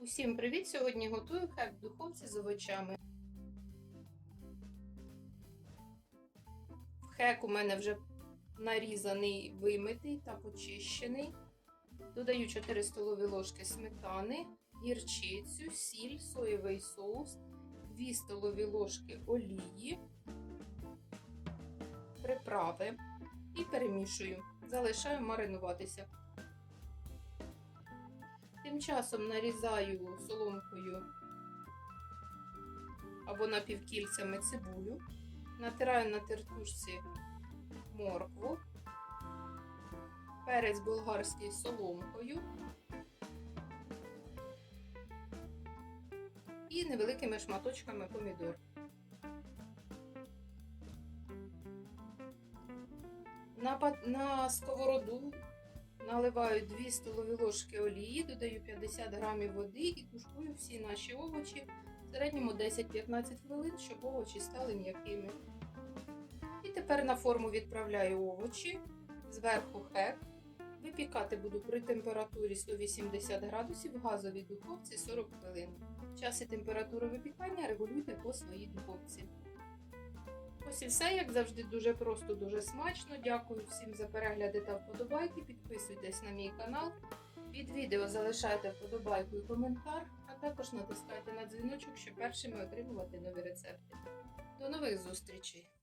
Усім привіт! Сьогодні готую хек в духовці з овочами. Хек у мене вже нарізаний, вимитий та почищений. Додаю 4 столові ложки сметани, гірчицю, сіль, соєвий соус, 2 столові ложки олії, приправи і перемішую. Залишаю маринуватися. Тим часом нарізаю соломкою або напівкільцями цибулю, натираю на тертушці моркву, перець болгарський соломкою. І невеликими шматочками помідор. На, сковороду Наливаю 2 столові ложки олії, додаю 50 грамів води і тушкую всі наші овочі в середньому 10-15 хвилин, щоб овочі стали м'якими. І тепер на форму відправляю овочі, зверху хек. Випікати буду при температурі 180 градусів в газовій духовці 40 хвилин. Час і температуру випікання регулюйте по своїй духовці. Ось все, як завжди, дуже просто, дуже смачно. Дякую всім за перегляди та вподобайки. Підписуйтесь на мій канал. Під відео залишайте вподобайку і коментар, а також натискайте на дзвіночок, щоб першими отримувати нові рецепти. До нових зустрічей!